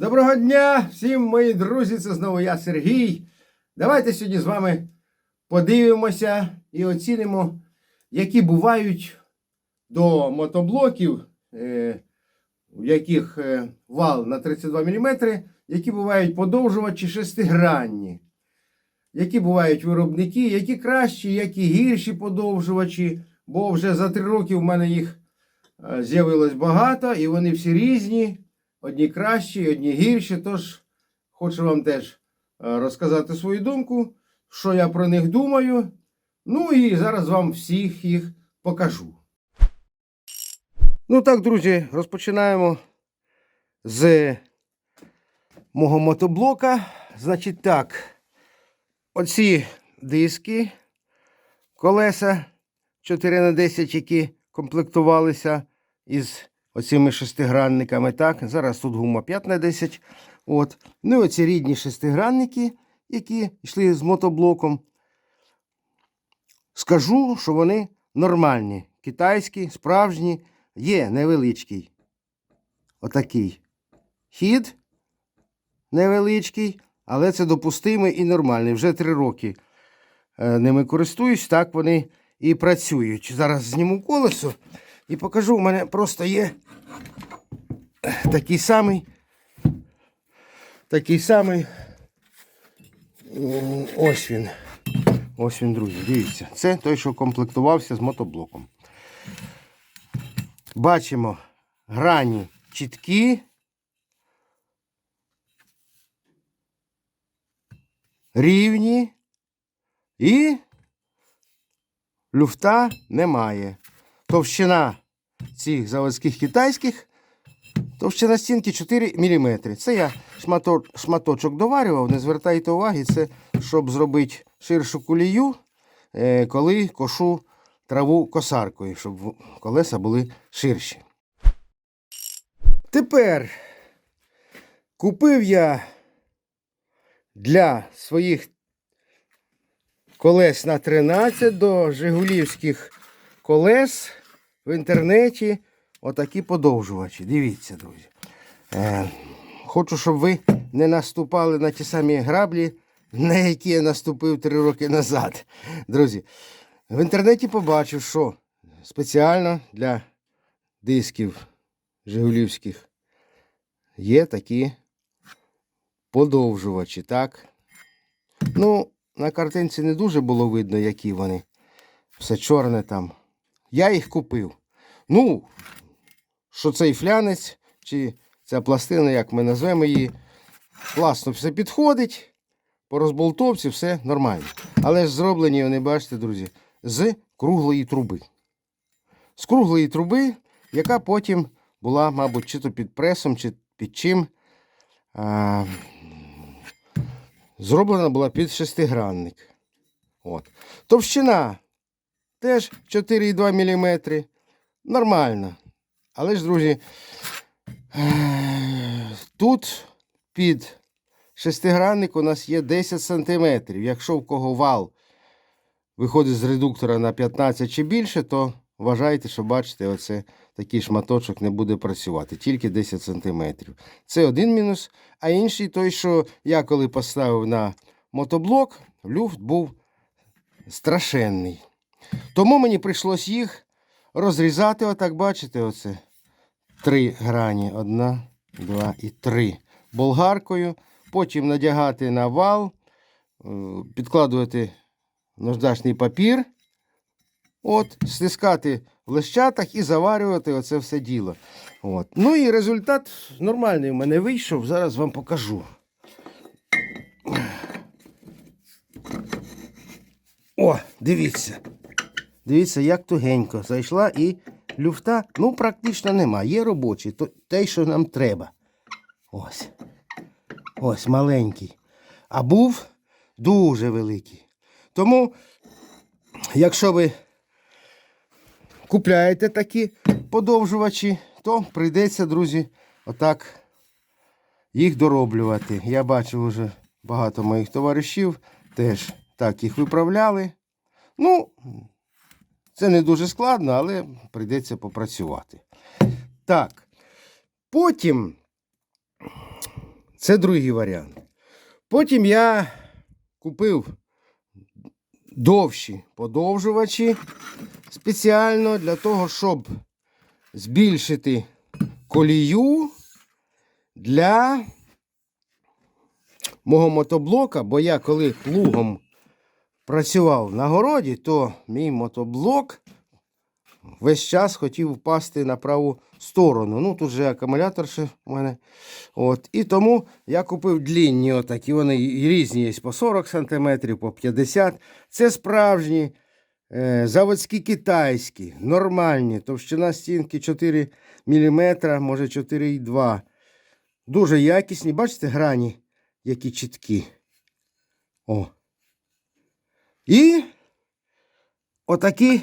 Доброго дня всім мої друзі! Це знову я Сергій. Давайте сьогодні з вами подивимося і оцінимо, які бувають до мотоблоків, е, в яких е, вал на 32 мм, які бувають подовжувачі шестигранні, які бувають виробники, які кращі, які гірші подовжувачі, бо вже за три роки в мене їх е, з'явилось багато, і вони всі різні. Одні кращі, одні гірші. Тож хочу вам теж е, розказати свою думку, що я про них думаю. Ну і зараз вам всіх їх покажу. Ну так, друзі, розпочинаємо з мого мотоблока. Значить так, оці диски, колеса 4х10, які комплектувалися із оцими шестигранниками. Так, зараз тут гума 5х10. От. Ну і оці рідні шестигранники, які йшли з мотоблоком. Скажу, що вони нормальні. Китайські, справжні, є невеличкий. Отакий хід невеличкий, але це допустимий і нормальний. Вже три роки е, ними користуюсь, так вони і працюють. Зараз зніму колесо і покажу. У мене просто є такий самий. Такий самий. Ось він. Ось він, друзі. Дивіться. Це той, що комплектувався з мотоблоком. Бачимо грані чіткі. Рівні. І люфта немає. Товщина цих заводських китайських товщина стінки 4 мм. Це я шматочок доварював, не звертайте уваги, це щоб зробити ширшу кулію, е, коли кошу траву косаркою, щоб колеса були ширші. Тепер купив я для своїх колес на 13 до Жигулівських колес в інтернеті отакі подовжувачі. Дивіться, друзі. Е, хочу, щоб ви не наступали на ті самі граблі, на які я наступив три роки назад. Друзі, в інтернеті побачив, що спеціально для дисків Жигулівських є такі подовжувачі, так? Ну, на картинці не дуже було видно, які вони. Все чорне там. Я їх купив. Ну, що цей флянець, чи ця пластина, як ми назвемо її, класно все підходить. По розболтовці все нормально. Але ж зроблені вони, бачите, друзі, з круглої труби. З круглої труби, яка потім була, мабуть, чи то під пресом, чи під чим. А, зроблена була під шестигранник. От. Товщина теж 4,2 мм. Нормально. Але ж, друзі, тут під шестигранник у нас є 10 см. Якщо в кого вал виходить з редуктора на 15 чи більше, то вважайте, що бачите, оце такий шматочок не буде працювати. Тільки 10 см. Це один мінус. А інший той, що я коли поставив на мотоблок, люфт був страшенний. Тому мені прийшлось їх розрізати, отак бачите, оце. Три грані. Одна, два і три. Болгаркою. Потім надягати на вал, е, підкладувати наждачний папір. От, стискати в лещатах і заварювати оце все діло. От. Ну і результат нормальний в мене вийшов. Зараз вам покажу. О, дивіться. Дивіться, як тугенько зайшла і люфта, ну, практично нема. Є робочий, то те, що нам треба. Ось. Ось маленький. А був дуже великий. Тому, якщо ви купляєте такі подовжувачі, то прийдеться, друзі, отак їх дороблювати. Я бачив вже багато моїх товаришів теж так їх виправляли. Ну, це не дуже складно, але прийдеться попрацювати. Так. Потім Це другий варіант. Потім я купив довші подовжувачі спеціально для того, щоб збільшити колію для мого мотоблока, бо я коли плугом працював на городі, то мій мотоблок весь час хотів впасти на праву сторону. Ну, тут же акумулятор ще в мене. От. І тому я купив длінні отакі. Вони різні є по 40 см, по 50 Це справжні е, заводські китайські, нормальні. Товщина стінки 4 мм, може 4,2 Дуже якісні. Бачите, грані, які чіткі. О. І отакі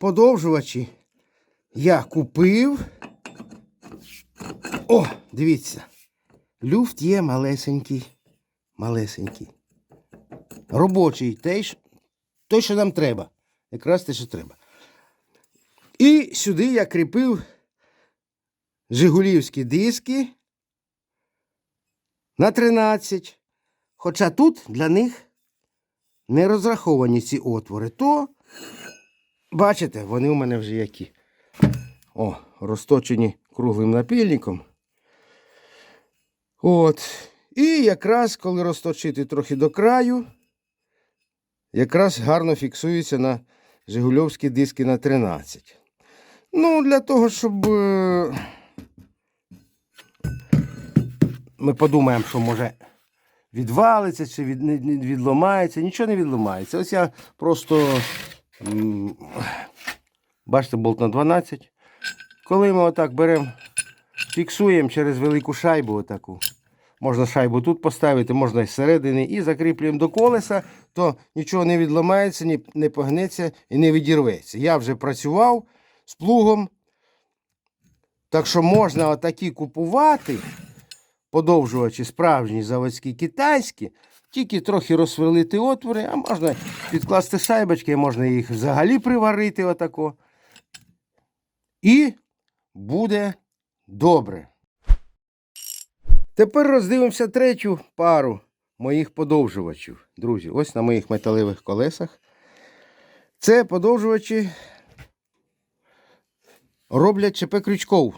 подовжувачі я купив. О, дивіться. Люфт є малесенький. Малесенький. Робочий, що- той, що нам треба. Якраз те, що треба. І сюди я кріпив Жигулівські диски на 13. Хоча тут для них не розраховані ці отвори, то бачите, вони у мене вже які. О, розточені круглим напільником. От. І якраз, коли розточити трохи до краю, якраз гарно фіксується на Жигульовські диски на 13. Ну, для того, щоб. е, Ми подумаємо, що може відвалиться чи від, відломається. Нічого не відломається. Ось я просто. Бачите, болт на 12. Коли ми отак беремо, фіксуємо через велику шайбу отаку. Можна шайбу тут поставити, можна і зсередини, і закріплюємо до колеса, то нічого не відламається, ні, не погнеться і не відірветься. Я вже працював з плугом. Так що можна отакі купувати, подовжувачі справжні, заводські, китайські, тільки трохи розсверлити отвори, а можна підкласти шайбочки, можна їх взагалі приварити отако. І буде добре. Тепер роздивимося третю пару моїх подовжувачів. Друзі, ось на моїх металевих колесах. Це подовжувачі роблять ЧП крючков.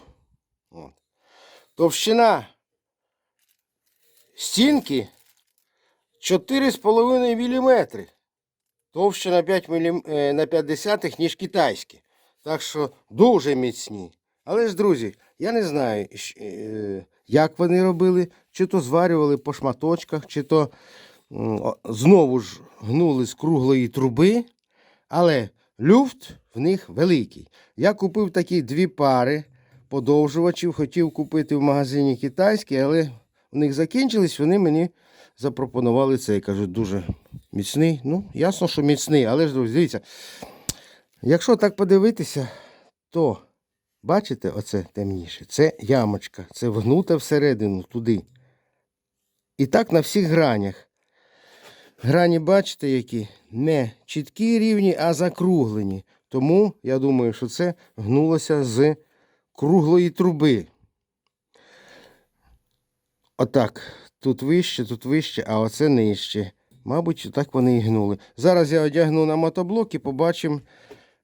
Товщина стінки 4,5 мм. Товще на 5 мм, е, на 5 десятих, ніж китайські. Так що дуже міцні. Але ж, друзі, я не знаю, е, як вони робили, чи то зварювали по шматочках, чи то знову ж гнули з круглої труби. Але люфт в них великий. Я купив такі дві пари подовжувачів. Хотів купити в магазині китайські, але у них закінчились, вони мені запропонували цей. Кажуть, дуже міцний. Ну, ясно, що міцний, але ж друзі, дивіться. Якщо так подивитися, то бачите, оце темніше. Це ямочка, це вгнута всередину туди. І так на всіх гранях. Грані, бачите, які не чіткі рівні, а закруглені. Тому я думаю, що це гнулося з круглої труби. Отак. Тут вище, тут вище, а оце нижче. Мабуть, так вони і гнули. Зараз я одягну на мотоблок і побачимо,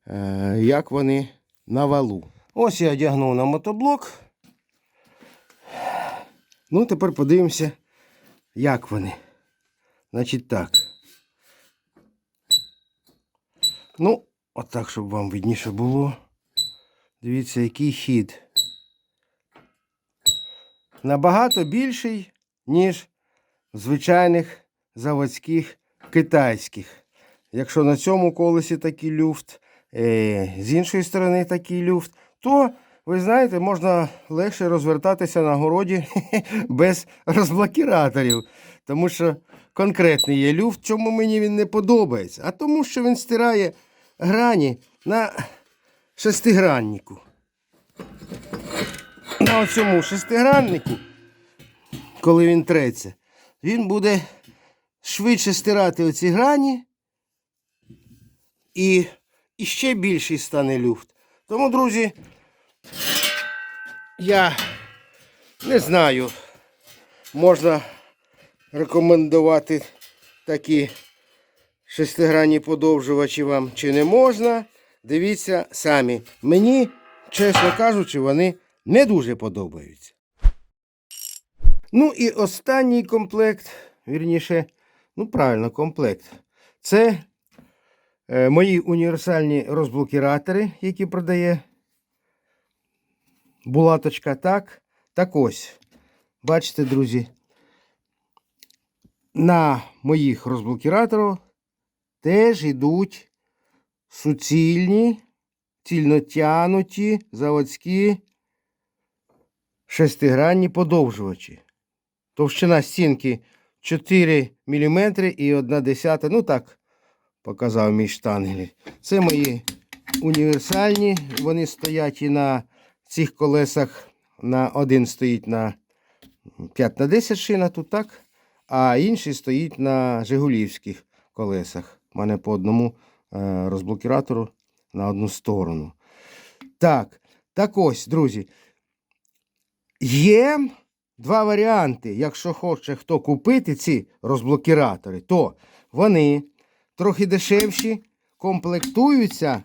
е, як вони на валу. Ось я одягнув на мотоблок. Ну, тепер подивимося, як вони. Значить так. Ну, отак, щоб вам видніше було. Дивіться, який хід. Набагато більший, ніж звичайних заводських китайських. Якщо на цьому колесі такий люфт, е, з іншої сторони такий люфт, то, ви знаєте, можна легше розвертатися на городі без розблокіраторів. Тому що конкретний є люфт, чому мені він не подобається? А тому, що він стирає грані на шестиграннику. На цьому шестиграннику, коли він треться, він буде швидше стирати оці грані і, і ще більший стане люфт. Тому, друзі, я не знаю, можна рекомендувати такі шестигранні подовжувачі вам чи не можна. Дивіться самі. Мені, чесно кажучи, вони не дуже подобаються. Ну і останній комплект, вірніше, ну правильно, комплект. Це е, мої універсальні розблокіратори, які продає булаточка. Так, так ось. Бачите, друзі, на моїх розблокіраторах теж йдуть суцільні, цільнотянуті заводські шестигранні подовжувачі. Товщина стінки 4 мм і 1 десята. Ну так, показав мій штангель. Це мої універсальні. Вони стоять і на цих колесах. На один стоїть на 5 на 10 шина тут так, а інший стоїть на Жигулівських колесах. У мене по одному е, розблокіратору на одну сторону. Так, так ось, друзі. Є два варіанти. Якщо хоче хто купити ці розблокіратори, то вони трохи дешевші, комплектуються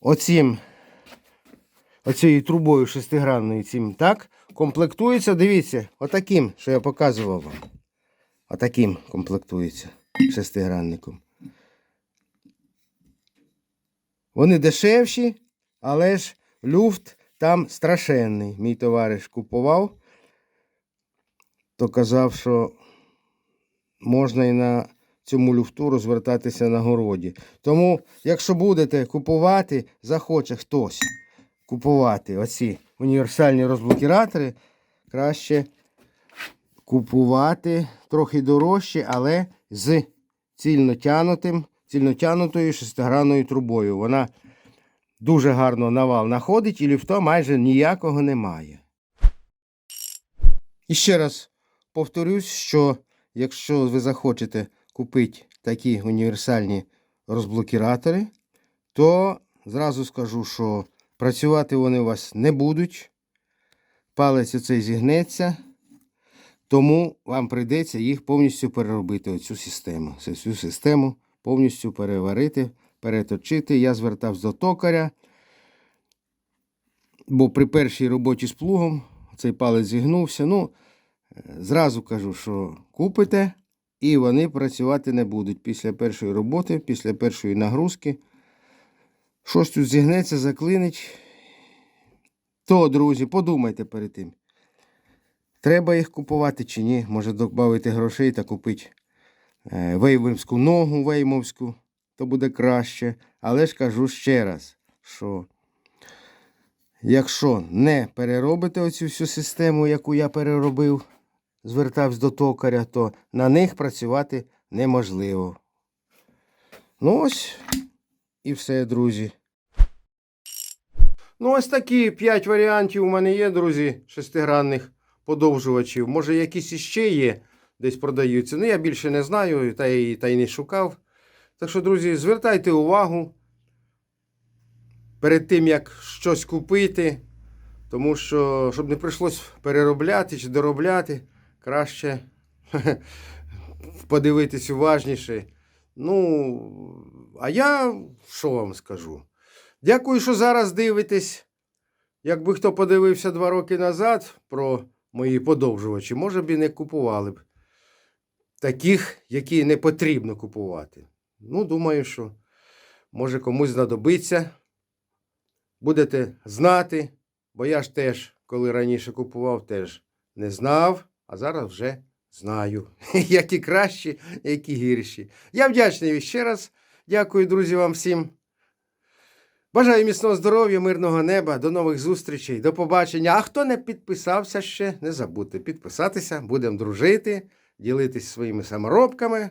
оцім, оцією трубою шестигранною цим, так? Комплектуються, дивіться, отаким, що я показував вам. Отаким комплектується шестигранником. Вони дешевші, але ж люфт там страшенний. Мій товариш купував, то казав, що можна і на цьому люфту розвертатися на городі. Тому, якщо будете купувати, захоче хтось купувати оці універсальні розблокіратори, краще купувати трохи дорожче, але з цільнотянутим, цільнотянутою шестигранною трубою. Вона дуже гарно на вал находить і люфта майже ніякого немає. І ще раз повторюсь, що якщо ви захочете купити такі універсальні розблокіратори, то зразу скажу, що працювати вони у вас не будуть. Палець оцей зігнеться, тому вам прийдеться їх повністю переробити, оцю систему. Цю систему повністю переварити, переточити. Я звертався до токаря, бо при першій роботі з плугом цей палець зігнувся. Ну, зразу кажу, що купите, і вони працювати не будуть після першої роботи, після першої нагрузки. Щось тут зігнеться, заклинить. То, друзі, подумайте перед тим. Треба їх купувати чи ні. Може додати грошей та купити е, ногу веймовську, то буде краще. Але ж кажу ще раз, що якщо не переробите оцю всю систему, яку я переробив, звертався до токаря, то на них працювати неможливо. Ну ось і все, друзі. Ну, ось такі 5 варіантів у мене є, друзі, шестигранних подовжувачів. Може, якісь іще є, десь продаються. Ну, я більше не знаю та й, та й не шукав. Так що, друзі, звертайте увагу перед тим, як щось купити. Тому що, щоб не прийшлось переробляти чи доробляти, краще подивитись уважніше. Ну, а я що вам скажу? Дякую, що зараз дивитесь. Якби хто подивився два роки назад про мої подовжувачі, може б і не купували б таких, які не потрібно купувати. Ну, думаю, що може комусь знадобиться. Будете знати, бо я ж теж, коли раніше купував, теж не знав, а зараз вже знаю. Які кращі, які гірші. Я вдячний ще раз. Дякую, друзі, вам всім. Бажаю міцного здоров'я, мирного неба, до нових зустрічей, до побачення. А хто не підписався ще, не забудьте підписатися, будемо дружити, ділитись своїми саморобками.